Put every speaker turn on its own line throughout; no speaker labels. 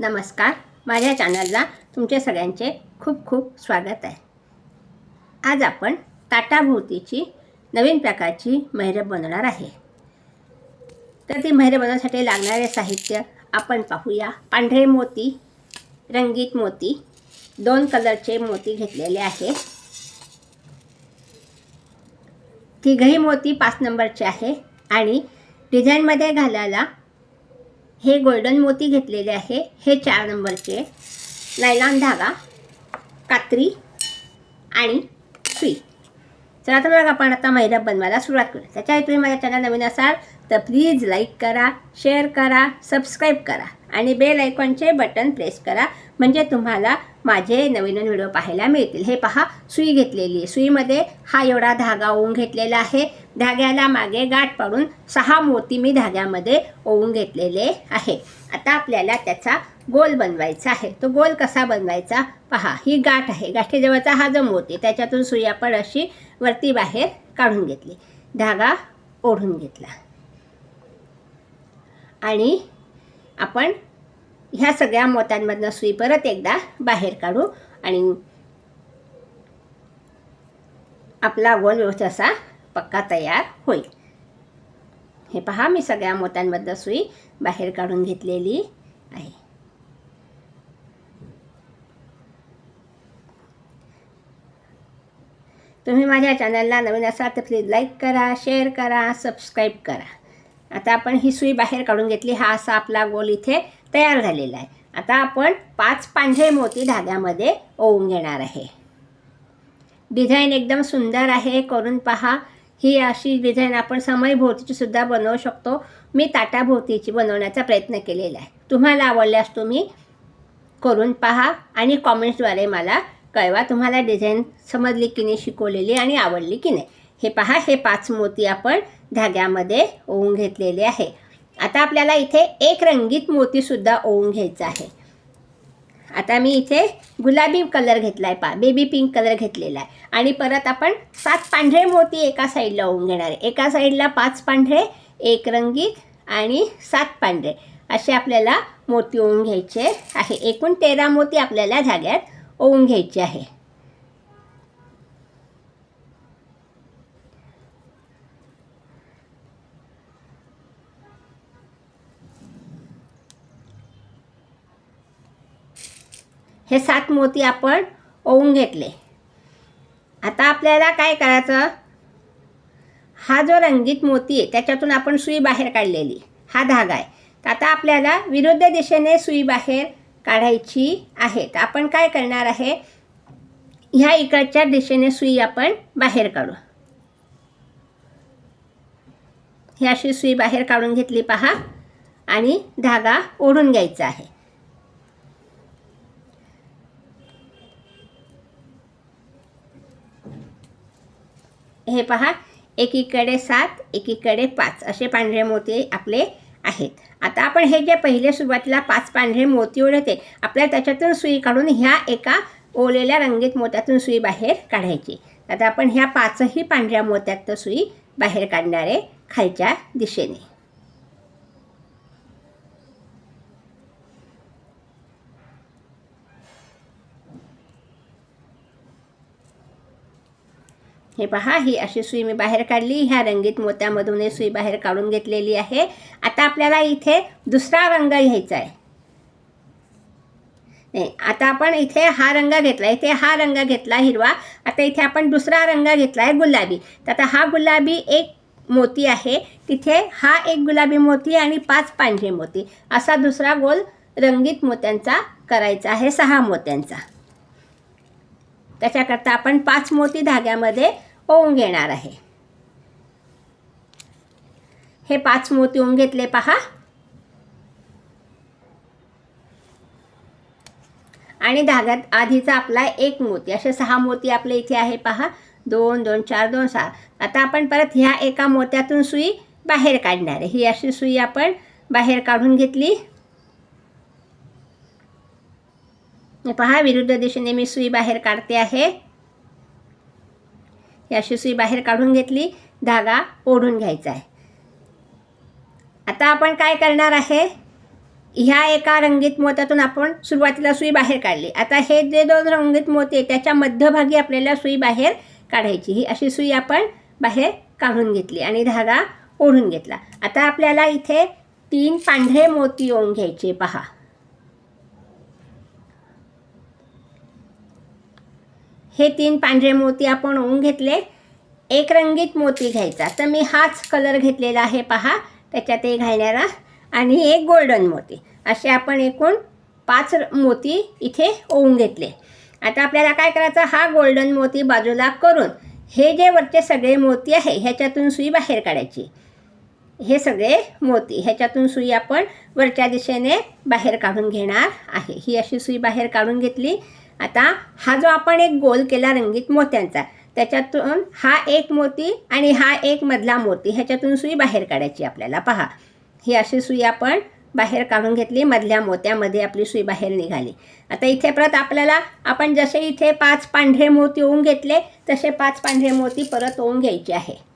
नमस्कार. माझ्या चॅनलला तुमचे सगळ्यांचे खूप खूप स्वागत आहे. आज आपण ताटाभोवतीची नवीन प्रकारची मैरप बनवणार आहे. तर ती मैरप बनवण्यासाठी लागणारे साहित्य आपण पाहूया. पांढरे मोती रंगीत मोती दोन कलरचे मोती घेतलेले आहे. तिघही मोती पाच नंबरचे आहे आणि डिझाईनमध्ये घालायला हे गोल्डन मोती घेतलेले आहे. हे चार नंबरचे. नायलॉन धागा कात्री आणि सुई. चला तर बघा आपण आता महिला बनवायला सुरुवात करू त्याच्याआधी तुम्ही माझ्या चॅनल नवीन असाल तर प्लीज लाईक करा शेअर करा सबस्क्राईब करा आणि बेल आयकॉनचे बटन प्रेस करा. म्हणजे तुम्हाला माझे नवीन नवीन व्हिडिओ पाहायला मिळतील. हे पहा सुई घेतलेली आहे. सुईमध्ये हा एवढा धागा ओवून घेतलेला आहे. धाग्याला मागे गाठ पाडून सहा मोती मी धाग्यामध्ये ओवून घेतलेले आहे. आता आपल्याला त्याचा गोल बनवायचा आहे. तो गोल कसा बनवायचा? पहा ही गाठ आहे. गाठीजवळचा हा जो मोती त्याच्यातून सुई आपण अशी वरती बाहेर काढून घेतली. धागा ओढून घेतला. आणि आपण ह्या सगळ्या मोत्यांमधनं सुई परत एकदा बाहेर काढू आणि आपला गोल व्यवस्थित असा पक्का तयार होईल. हे पहा मी सगळ्या मोत्यांबद्दल सुई बाहेर काढून घेतलेली आहे. तुम्ही माझ्या चॅनलला नवीन असाल तर प्लीज लाईक करा शेअर करा सबस्क्राईब करा. आता आपण ही सुई बाहेर काढून घेतली हा असा आपला गोल इथे तयार झालेला आहे. आता आपण पाच पांढरे मोती धाग्यामध्ये ओवून घेणार आहे. डिझाईन एकदम सुंदर आहे करून पहा. ही अशी डिझाईन आपण समयभोवतीची सुद्धा बनवू शकतो. मी ताटाभोवतीची बनवण्याचा प्रयत्न केलेला आहे. तुम्हाला आवडल्यास तुम्ही करून पहा आणि कॉमेंट्सद्वारे मला कळवा तुम्हाला डिझाईन समजली की नाही शिकवलेली आणि आवडली की नाही. हे पहा हे पाच मोती आपण धाग्यामध्ये ओवून घेतलेले आहे. आता आपल्याला इथे एक रंगीत मोतीसुद्धा ओवून घ्यायचा आहे. आता मी इथे गुलाबी कलर घेतला आहे पा बेबी पिंक कलर घेतलेला आहे. आणि परत आपण सात पांढरे मोती एका साईडला होऊन घेणार आहे. एका साईडला पाच पांढरे एक रंगीत आणि सात पांढरे असे आपल्याला मोती ओवून घ्यायचे आहे. एकूण तेरा मोती आपल्याला धाग्यात ओवून घ्यायचे आहे. हे सात मोती आपण ओवून घेतले. आता आपल्याला काय करायचं? हा जो रंगीत मोती आहे त्याच्यातून आपण सुई बाहेर काढलेली. हा धागा आहे. तर आता आपल्याला विरुद्ध दिशेने सुई बाहेर काढायची आहे. तर आपण काय करणार आहे? ह्या इकडच्या दिशेने सुई आपण बाहेर काढू. ही अशी सुई बाहेर काढून घेतली पहा. आणि धागा ओढून घ्यायचा आहे. हे पहा एकीकडे सात एकीकडे पाच. असे पांढरे मोती आपले आहेत. आता आपण हे जे पहिले सुरुवातीला पाच पांढरे मोती ओढते आपल्याला त्याच्यातून सुई काढून ह्या एका ओलेल्या रंगीत मोत्यातून सुई बाहेर काढायची. आता आपण ह्या पाचही पांढऱ्या मोत्यात सुई बाहेर काढणारे खालच्या दिशेने. हे पहा ही अशी सुई मी बाहेर काढली. ह्या रंगीत मोत्यामधून ही सुई बाहेर काढून घेतलेली आहे. आता आपल्याला इथे दुसरा रंग घ्यायचा आहे. नाही आता आपण इथे हा रंग घेतला. इथे हा रंग घेतला हिरवा. आता इथे आपण दुसरा रंग घेतला आहे गुलाबी. तर आता हा गुलाबी एक मोती आहे. तिथे हा एक गुलाबी मोती आणि पाच पांढरे मोती. असा दुसरा गोल रंगीत मोत्यांचा करायचा आहे सहा मोत्यांचा. त्याच्याकरता आपण पाच मोती धाग्यामध्ये ओवून घेणार आहे. हे पाच मोती ओवून घेतले पहा. आणि धाग्यात आधीचा आपला एक मोती असे सहा मोती आपले इथे आहे पहा. दोन दोन चार दोन सहा. आता आपण परत ह्या एका मोत्यातून सुई बाहेर काढणार आहे. ही अशी सुई आपण बाहेर काढून घेतली. पहा विरुद्ध दिशेने मी सुई बाहेर काढते आहे. अशी सुई बाहेर काढून घेतली धागा ओढून घ्यायचा आहे. आता आपण काय करणार आहे? ह्या एका रंगीत मोत्यातून आपण सुरुवातीला सुई बाहेर काढली. आता हे जे दोन रंगीत मोती त्याच्या मध्यभागी आपल्याला सुई बाहेर काढायची. ही अशी सुई आपण बाहेर काढून घेतली आणि धागा ओढून घेतला. आता आपल्याला इथे तीन पांढरे मोती ओढून घ्यायचे. पहा. हे तीन पांढरे मोती आपण ओढून घेतले. एक रंगीत मोती घ्यायचा. तर मी हाच कलर घेतलेला आहे पहा. त्याच्यात एक घालणारा आणि एक गोल्डन मोती. असे आपण एकूण पाच र- मोती इथे ओवून घेतले. आता आपल्याला काय करायचं? हा गोल्डन मोती बाजूला करून हे जे वरचे सगळे मोती आहे ह्याच्यातून सुई बाहेर काढायची. हे सगळे मोती ह्याच्यातून सुई आपण वरच्या दिशेने बाहेर काढून घेणार आहे. ही अशी सुई बाहेर काढून घेतली. आता हा जो आपण एक गोल केला रंगीत मोत्यांचा त्याच्यातून हा एक मोती आणि हा एक मधला मोती ह्याच्यातून सुई बाहेर काढायची आपल्याला. पहा ही अशी सुई आपण बाहेर काढून घेतली मधल्या मोत्यामध्ये आपली सुई बाहेर निघाली. आता इथे परत आपल्याला आपण जसे इथे पाच पांढरे मोती ओवून घेतले तसे पाच पांढरे मोती परत ओवून घ्यायचे आहे.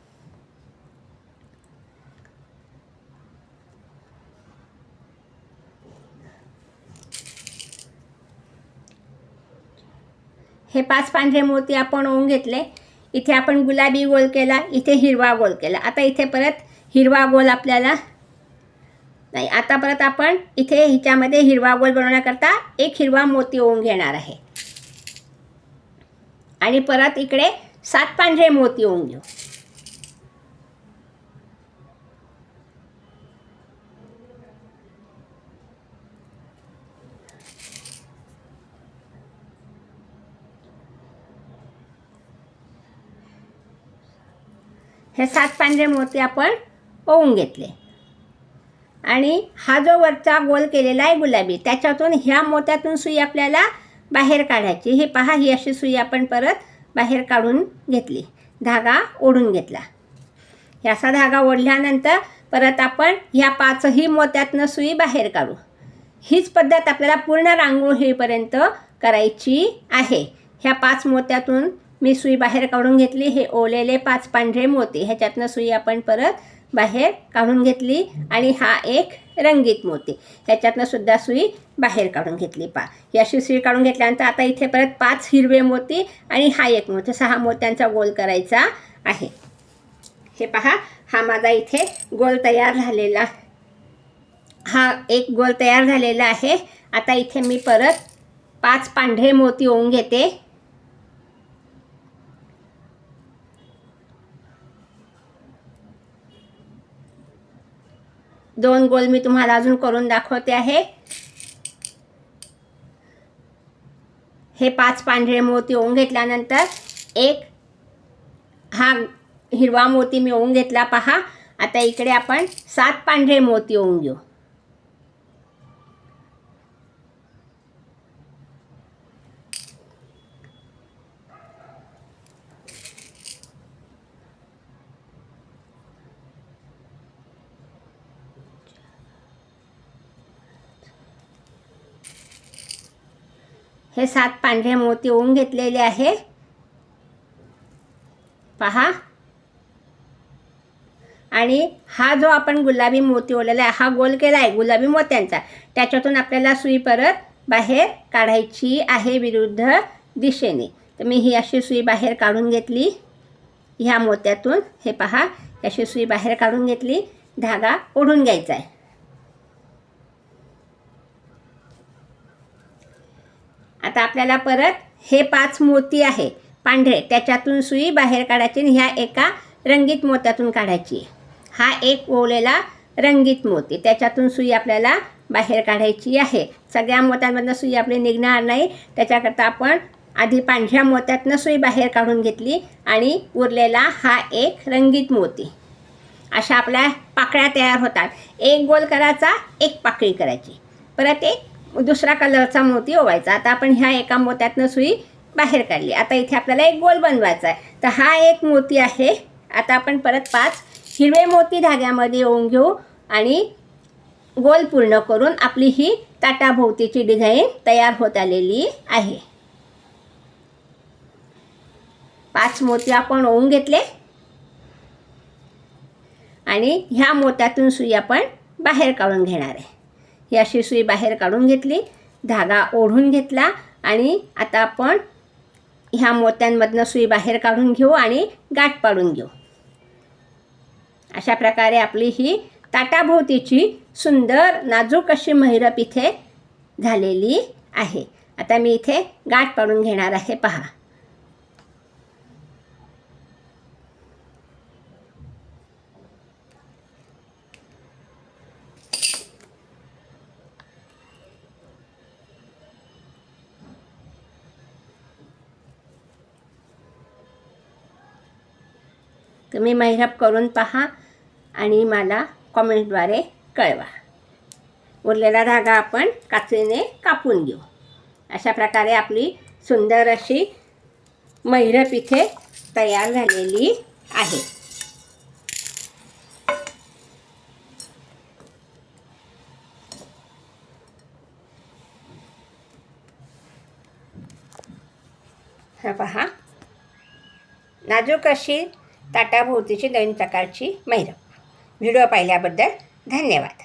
हे पाच पांढरे मोती आपण ओवून घेतले. इथे आपण गुलाबी गोल केला इथे हिरवा गोल केला. आता इथे परत हिरवा गोल आपल्याला नाही आता परत आपण इथे हिच्यामध्ये हिरवा गोल बनवण्याकरता एक हिरवा मोती ओवून घेणार आहे. आणि परत इकडे सात पांढरे मोती ओवून घेऊ. हे सात पांढरे मोती आपण ओवून घेतले. आणि हा जो वरचा गोल केलेला आहे गुलाबी त्याच्यातून ह्या मोत्यातून सुई आपल्याला बाहेर काढायची. ही पहा ही अशी सुई आपण परत बाहेर काढून घेतली. धागा ओढून घेतला. हे असा धागा ओढल्यानंतर परत आपण ह्या पाचही मोत्यातनं सुई बाहेर काढू. हीच पद्धत आपल्याला पूर्ण रांगोळीपर्यंत करायची आहे. ह्या पाच मोत्यातून मी सुई बाहेर काढून घेतली हे ओलेले पाच पांढरे मोती. ह्याच्यातनं सुई आपण परत बाहेर काढून घेतली आणि हा एक रंगीत मोती. ह्याच्यातनं सुद्धा सुई बाहेर काढून घेतली. पा ही अशी सुई काढून घेतल्यानंतर आता इथे परत पाच हिरवे मोती आणि हा एक मोती. सहा मोत्यांचा गोल करायचा आहे. हे पहा हा माझा इथे गोल तयार झालेला हा एक गोल तयार झालेला आहे. आता इथे मी परत पाच पांढरे मोती ओवून घेते. दोन गोल मी तुम्हाला अजून करून दाखवते आहे. हे पाच पांढरे मोती ओवून घेतल्यानंतर एक हा हिरवा मोती मी ओवून घेतला पहा. आता इकडे आपण सात पांढरे मोती ओवून घेऊ. हे सात पांढरे मोती ओवून घेतलेले आहे. पहा. आणि हा जो आपण गुलाबी मोती ओलेला आहे हा गोल केला आहे गुलाबी मोत्यांचा. त्याच्यातून आपल्याला सुई परत बाहेर काढायची आहे विरुद्ध दिशेने. तर मी ही अशी सुई बाहेर काढून घेतली. ह्या मोत्यातून हे पहा अशी सुई बाहेर काढून घेतली. धागा ओढून घ्यायचा आहे. आता आपल्याला परत हे पाच मोती आहे पांढरे. त्याच्यातून सुई बाहेर काढायची आणि ह्या एका रंगीत मोत्यातून काढायची. हा एक ओवलेला रंगीत मोती. त्याच्यातून सुई आपल्याला बाहेर काढायची आहे. सगळ्या मोत्यांमधनं सुई आपली निघणार नाही. त्याच्याकरता आपण आधी पांढऱ्या मोत्यातनं सुई बाहेर काढून घेतली आणि उरलेला हा एक रंगीत मोती. अशा आपल्या पाकळ्या तयार होतात. एक गोल करायचा एक पाकळी करायची. परत एक दुसरा कलरचा मोती ओवायचा. आता आपण ह्या एका मोत्यातनं सुई बाहेर काढली. आता इथे आपल्याला एक गोल बनवायचा आहे. तर हा एक मोती आहे. आता आपण परत पाच हिरवे मोती धाग्यामध्ये येऊन घेऊ आणि गोल पूर्ण करून आपली ही ताटाभोवतीची डिझाईन तयार होत आलेली आहे. पाच मोती आपण ओवून घेतले. आणि ह्या मोत्यातून सुई आपण बाहेर काढून घेणार आहे. ही अशी सुई बाहेर काढून घेतली धागा ओढून घेतला आणि आता आपण ह्या मोत्यांमधनं सुई बाहेर काढून घेऊ आणि गाठ पाडून घेऊ. अशा प्रकारे आपली ही ताटाभोवतीची सुंदर नाजूक अशी महिरप इथे झालेली आहे. आता मी इथे गाठ पाडून घेणार आहे पहा. तुम्ही महिरप करून पहा आणि मला कॉमेंटद्वारे कळवा. उरलेला धागा आपण कात्रीने कापून घेऊ. अशा प्रकारे आपली सुंदर अशी मैरप इथे तयार झालेली आहे. हा पहा. नाजूक अशी ताटाभोवतीची नवीन प्रकारची मैरप व्हिडिओ पाहिल्याबद्दल धन्यवाद.